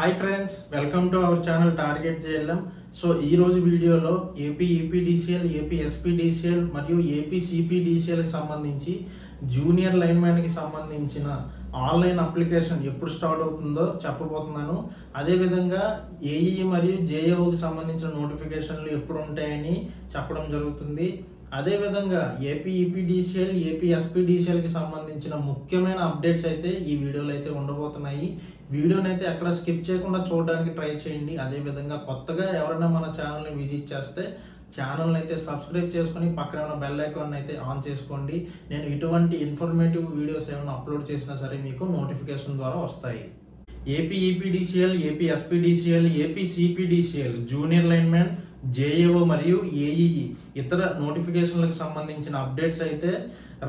Hi friends welcome to our channel target JLM so ఈ రోజు వీడియోలో ఏపీ ఈపీడీసీఎల్ ఏపీ ఎస్పీడీసీఎల్ మరియు AP సిపిడిసిఎల్కి సంబంధించి జూనియర్ లైన్మ్యాన్కి సంబంధించిన ఆన్లైన్ అప్లికేషన్ ఎప్పుడు స్టార్ట్ అవుతుందో చెప్పబోతున్నాను. అదేవిధంగా ఏఈ మరియు జేఏఓకి సంబంధించిన నోటిఫికేషన్లు ఎప్పుడు ఉంటాయని చెప్పడం జరుగుతుంది. అదేవిధంగా ఏపీ ఈపీడీసీఎల్ ఏపీ ఎస్పీడీసీఎల్కి సంబంధించిన ముఖ్యమైన అప్డేట్స్ అయితే ఈ వీడియోలో అయితే ఉండబోతున్నాయి. వీడియోని అయితే ఎక్కడ స్కిప్ చేయకుండా చూడడానికి ట్రై చేయండి. అదేవిధంగా కొత్తగా ఎవరైనా మన ఛానల్ని విజిట్ చేస్తే ఛానల్ని అయితే సబ్స్క్రైబ్ చేసుకొని పక్కన ఉన్న బెల్ ఐకాన్ అయితే ఆన్ చేసుకోండి. నేను ఇటువంటి ఇన్ఫర్మేటివ్ వీడియోస్ ఏమైనా అప్లోడ్ చేసినా సరే మీకు నోటిఫికేషన్ ద్వారా వస్తాయి. AP EPDCL AP SPDCL AP CPDCL junior linemen JAO మరియు ఏఈఈ ఇతర నోటిఫికేషన్లకు సంబంధించిన అప్డేట్స్ అయితే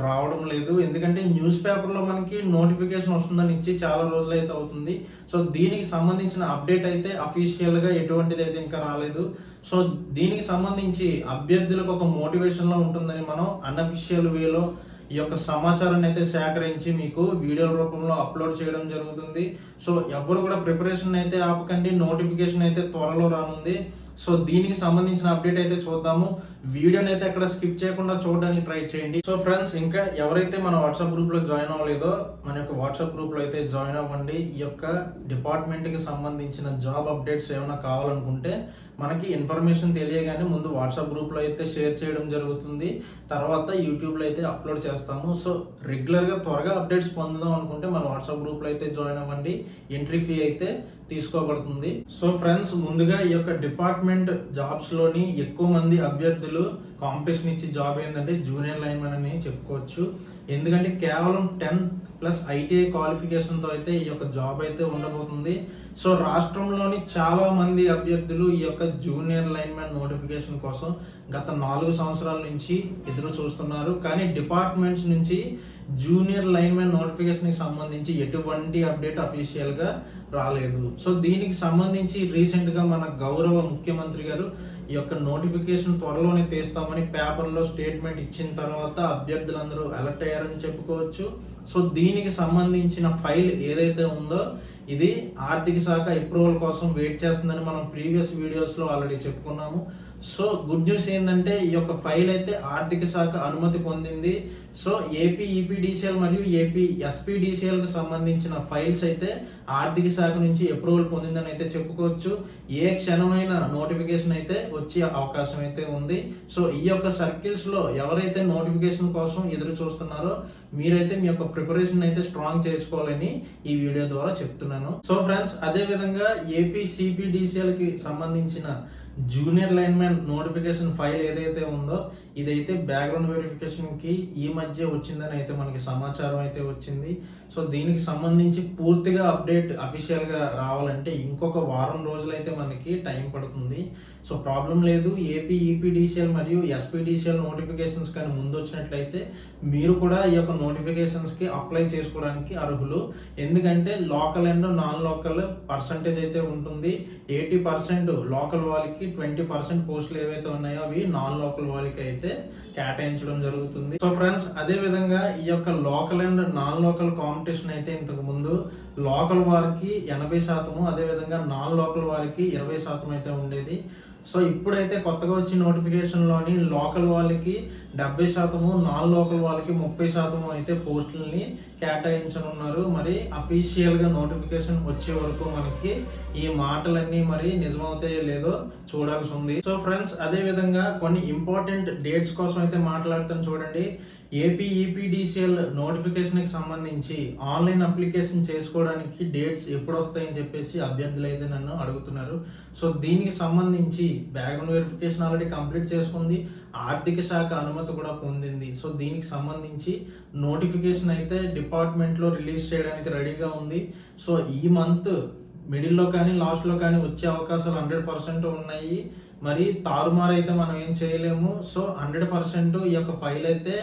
రావడం లేదు. ఎందుకంటే న్యూస్ పేపర్లో మనకి నోటిఫికేషన్ వస్తుందని ఇచ్చి చాలా రోజులు అయితే అవుతుంది. సో దీనికి సంబంధించిన అప్డేట్ అయితే అఫీషియల్గా ఎటువంటిది అయితే ఇంకా రాలేదు. సో దీనికి సంబంధించి అభ్యర్థులకు ఒక మోటివేషన్లో ఉంటుందని మనం అన్అఫిషియల్ వేలో ఈ యొక్క సమాచారాన్ని అయితే సేకరించి మీకు వీడియో రూపంలో అప్లోడ్ చేయడం జరుగుతుంది. సో ఎవరు కూడా ప్రిపరేషన్ అయితే ఆపకండి. నోటిఫికేషన్ అయితే త్వరలో రానుంది. సో దీనికి సంబంధించిన అప్డేట్ అయితే చూద్దాము. వీడియోని అయితే అక్కడ స్కిప్ చేయకుండా చూడడానికి ట్రై చేయండి. సో ఫ్రెండ్స్ ఇంకా ఎవరైతే మన వాట్సాప్ గ్రూప్లో జాయిన్ అవ్వలేదో మన యొక్క వాట్సాప్ గ్రూప్లో అయితే జాయిన్ అవ్వండి. ఈ యొక్క డిపార్ట్మెంట్కి సంబంధించిన జాబ్ అప్డేట్స్ ఏమైనా కావాలనుకుంటే మనకి ఇన్ఫర్మేషన్ తెలియగానే ముందు వాట్సాప్ గ్రూప్లో అయితే షేర్ చేయడం జరుగుతుంది. తర్వాత యూట్యూబ్లో అయితే అప్లోడ్ చేస్తాము. సో రెగ్యులర్గా త్వరగా అప్డేట్స్ పొందుదాం అనుకుంటే మన వాట్సాప్ గ్రూప్లో అయితే జాయిన్ అవ్వండి. ఎంట్రీ ఫీ అయితే తీసుకోబడుతుంది. సో ఫ్రెండ్స్ ముందుగా ఈ యొక్క డిపార్ట్ డిపార్ట్మెంట్ జాబ్స్లోని ఎక్కువ మంది అభ్యర్థులు కాంపిటీషన్ ఇచ్చే జాబ్ ఏంటంటే జూనియర్ లైన్మెన్ అని చెప్పుకోవచ్చు. ఎందుకంటే కేవలం టెన్త్ ప్లస్ ఐటీఐ క్వాలిఫికేషన్తో అయితే ఈ యొక్క జాబ్ అయితే ఉండబోతుంది. సో రాష్ట్రంలోని చాలా మంది అభ్యర్థులు ఈ యొక్క జూనియర్ లైన్మెన్ నోటిఫికేషన్ కోసం గత నాలుగు సంవత్సరాల నుంచి ఎదురు చూస్తున్నారు. కానీ డిపార్ట్మెంట్స్ నుంచి జూనియర్ లైన్మెన్ నోటిఫికేషన్కి సంబంధించి ఎటువంటి అప్డేట్ అఫీషియల్గా రాలేదు. సో దీనికి సంబంధించి రీసెంట్గా మన గౌరవ ముఖ్యమంత్రి గారు ఈ యొక్క నోటిఫికేషన్ త్వరలోనే తీస్తాం మనకి పేపర్లో స్టేట్మెంట్ ఇచ్చిన తర్వాత అభ్యర్థులందరూ అలర్ట్ అయ్యారని చెప్పుకోవచ్చు. సో దీనికి సంబంధించిన ఫైల్ ఏదైతే ఉందో ఇది ఆర్థిక శాఖ అప్రూవల్ కోసం వెయిట్ చేస్తుందని మనం ప్రీవియస్ వీడియోస్లో ఆల్రెడీ చెప్పుకున్నాము. సో గుడ్ న్యూస్ ఏంటంటే ఈ యొక్క ఫైల్ అయితే ఆర్థిక శాఖ అనుమతి పొందింది. సో ఏపీ ఈపీడీసీఎల్ మరియు ఏపీ ఎస్పీడీసీఎల్కి సంబంధించిన ఫైల్స్ అయితే ఆర్థిక శాఖ నుంచి అప్రూవల్ పొందిందని అయితే చెప్పుకోవచ్చు. ఏ క్షణమైన నోటిఫికేషన్ అయితే వచ్చే అవకాశం అయితే ఉంది. సో ఈ యొక్క సర్కిల్స్లో ఎవరైతే నోటిఫికేషన్ కోసం ఎదురు చూస్తున్నారో మీరైతే మీ యొక్క ప్రిపరేషన్ అయితే స్ట్రాంగ్ చేసుకోవాలని ఈ వీడియో ద్వారా చెప్తున్నాను. సో ఫ్రెండ్స్ అదే విధంగా ఏపీ సిపిడిసిఎల్కి సంబంధించిన జూనియర్ లైన్మెన్ నోటిఫికేషన్ ఫైల్ ఏదైతే ఉందో ఇదైతే బ్యాక్గ్రౌండ్ వెరిఫికేషన్కి ఈ మధ్య వచ్చిందని అయితే మనకి సమాచారం అయితే వచ్చింది. సో దీనికి సంబంధించి పూర్తిగా అప్డేట్ అఫీషియల్గా రావాలంటే ఇంకొక వారం రోజులు అయితే మనకి టైం పడుతుంది. సో ప్రాబ్లం లేదు. ఏపీ ఈపీడీసీఎల్ మరియు ఎస్పీడీసీఎల్ నోటిఫికేషన్స్ కానీ ముందు వచ్చినట్లయితే మీరు కూడా ఈ యొక్క నోటిఫికేషన్స్కి అప్లై చేసుకోవడానికి అర్హులు. ఎందుకంటే local and non local percentage అయితే ఉంటుంది. ఎయిటీ పర్సెంట్ లోకల్ వాళ్ళకి ట్వంటీ పర్సెంట్ పోస్టులు ఏవైతే ఉన్నాయో అవి నాన్ లోకల్ వాళ్ళకి అయితే కేటాయించడం జరుగుతుంది. సో ఫ్రెండ్స్ అదే విధంగా ఈ యొక్క local and non local competition అయితే ఇంతకు ముందు లోకల్ వారికి ఎనభై శాతము అదే విధంగా నాన్ లోకల్ వారికి ఇరవై శాతం అయితే ఉండేది. సో ఇప్పుడైతే కొత్తగా వచ్చిన నోటిఫికేషన్లోని లోకల్ వాళ్ళకి డెబ్బై శాతము నాన్ లోకల్ వాళ్ళకి ముప్పై శాతము అయితే పోస్టులని కేటాయించనున్నారు. మరి అఫీషియల్గా నోటిఫికేషన్ వచ్చే వరకు మనకి ఈ మాటలన్నీ మరి నిజమవుతాయో లేదో చూడాల్సి ఉంది. సో ఫ్రెండ్స్ అదే విధంగా కొన్ని ఇంపార్టెంట్ డేట్స్ కోసం అయితే మాట్లాడుతాను చూడండి. ఏపీ ఈపీడీసీఎల్ నోటిఫికేషన్కి సంబంధించి ఆన్లైన్ అప్లికేషన్ చేసుకోవడానికి డేట్స్ ఎప్పుడు వస్తాయని చెప్పేసి అభ్యర్థులు అయితే నన్ను అడుగుతున్నారు. సో దీనికి సంబంధించి బ్యాక్గ్రౌండ్ వెరిఫికేషన్ ఆల్రెడీ కంప్లీట్ చేసుకుంది. ఆర్థిక శాఖ అనుమతి కూడా పొందింది. సో దీనికి సంబంధించి నోటిఫికేషన్ అయితే డిపార్ట్మెంట్లో రిలీజ్ చేయడానికి రెడీగా ఉంది. సో ఈ మంత్ మిడిల్లో కానీ లాస్ట్లో కానీ వచ్చే అవకాశాలు హండ్రెడ్ పర్సెంట్ ఉన్నాయి. మరి తారుమారు అయితే మనం ఏం చేయలేము. సో హండ్రెడ్ పర్సెంట్ ఈ యొక్క ఫైల్ అయితే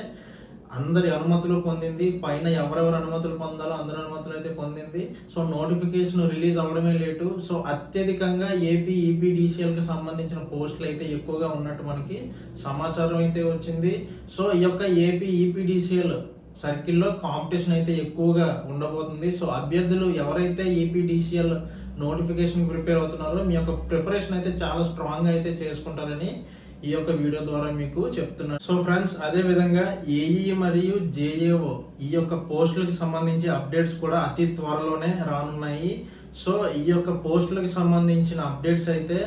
అందరి అనుమతులు పొందింది పైన ఎవరెవరు అనుమతులు పొందాలో అందరి అనుమతులు అయితే పొందింది. సో నోటిఫికేషన్ రిలీజ్ అవ్వడమే లేటు. సో అత్యధికంగా ఏపీ ఈపీడీసీఎల్కి సంబంధించిన పోస్టులు అయితే ఎక్కువగా ఉన్నట్టు మనకి సమాచారం అయితే వచ్చింది. సో ఈ యొక్క ఏపీ ఈపీడీసీఎల్ సర్కిల్లో కాంపిటీషన్ అయితే ఎక్కువగా ఉండబోతుంది. సో అభ్యర్థులు ఎవరైతే ఈపీడీసీఎల్ నోటిఫికేషన్ ప్రిపేర్ అవుతున్నారో మీ యొక్క ప్రిపరేషన్ అయితే చాలా స్ట్రాంగ్ అయితే చేసుకుంటారని ఈ యొక్క వీడియో ద్వారా మీకు చెప్తున్నాను సో ఫ్రెండ్స్ అదే విధంగా ఏఈ మరియు జేఏఓ ఈ యొక్క పోస్టులకు సంబంధించి అప్డేట్స్ కూడా అతి త్వరలోనే రానున్నాయి. సో ఈ యొక్క పోస్టులకు సంబంధించిన అప్డేట్స్ అయితే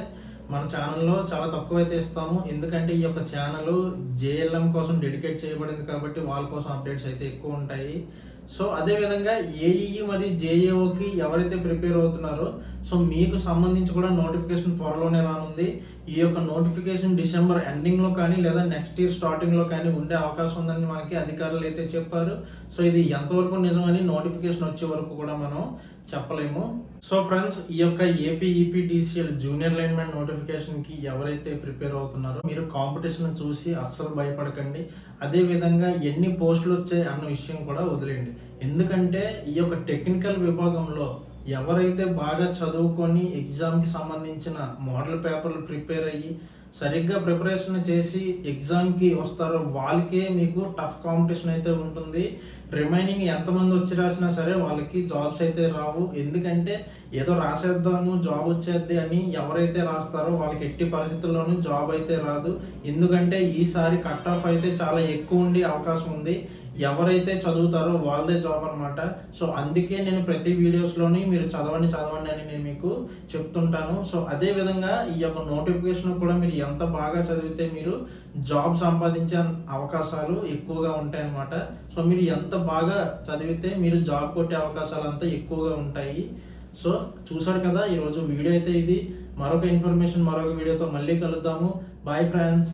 మన ఛానల్లో చాలా తక్కువ అయితే ఇస్తాము. ఎందుకంటే ఈ యొక్క ఛానల్ జేఎల్ఎం కోసం డెడికేట్ చేయబడింది కాబట్టి వాళ్ళ కోసం అప్డేట్స్ అయితే ఎక్కువ ఉంటాయి. సో అదే విధంగా ఏఈఈ మరియు జేఏఓకి ఎవరైతే ప్రిపేర్ అవుతున్నారో సో మీకు సంబంధించి కూడా నోటిఫికేషన్ త్వరలోనే రానుంది. ఈ యొక్క నోటిఫికేషన్ డిసెంబర్ ఎండింగ్లో కానీ లేదా నెక్స్ట్ ఇయర్ స్టార్టింగ్లో కానీ ఉండే అవకాశం ఉందని మనకి అధికారులు అయితే చెప్పారు. సో ఇది ఎంతవరకు నిజమని నోటిఫికేషన్ వచ్చే వరకు కూడా మనం చెప్పలేము. సో ఫ్రెండ్స్ ఈ యొక్క ఏపీ ఈపీటీసీఎల్ జూనియర్ లైన్మెన్ నోటిఫికేషన్కి ఎవరైతే ప్రిపేర్ అవుతున్నారో మీరు కాంపిటీషన్ చూసి అస్సలు భయపడకండి. అదేవిధంగా ఎన్ని పోస్టులు వచ్చాయి అన్న విషయం కూడా వదిలేయండి. ఎందుకంటే ఈ యొక్క టెక్నికల్ విభాగంలో ఎవరైతే బాగా చదువుకొని ఎగ్జామ్కి సంబంధించిన మోడల్ పేపర్లు ప్రిపేర్ అయ్యి సరిగ్గా ప్రిపరేషన్ చేసి ఎగ్జామ్కి వస్తారో వాళ్ళకే మీకు టఫ్ కాంపిటీషన్ అయితే ఉంటుంది. రిమైనింగ్ ఎంతమంది వచ్చి రాసినా సరే వాళ్ళకి జాబ్స్ అయితే రావు. ఎందుకంటే ఏదో రాసేద్దాము జాబ్ వచ్చేద్ది అని ఎవరైతే రాస్తారో వాళ్ళకి ఎట్టి పరిస్థితుల్లోనూ జాబ్ అయితే రాదు. ఎందుకంటే ఈసారి కట్ ఆఫ్ అయితే చాలా ఎక్కువ ఉండే అవకాశం ఉంది. ఎవరైతే చదువుతారో వాళ్ళదే జాబ్ అనమాట సో అందుకే నేను ప్రతి వీడియోస్లోని మీరు చదవండి చదవండి అని నేను మీకు చెప్తుంటాను. సో అదే విధంగా ఈ యొక్క నోటిఫికేషన్ కూడా మీరు ఎంత బాగా చదివితే మీరు జాబ్ సంపాదించే అవకాశాలు ఎక్కువగా ఉంటాయి అన్నమాట. సో మీరు ఎంత బాగా చదివితే మీరు జాబ్ కొట్టే అవకాశాలు అంతా ఎక్కువగా ఉంటాయి. సో చూసారు కదా ఈరోజు వీడియో అయితే ఇది. మరొక ఇన్ఫర్మేషన్ మరొక వీడియోతో మళ్ళీ కలుద్దాము. Bye friends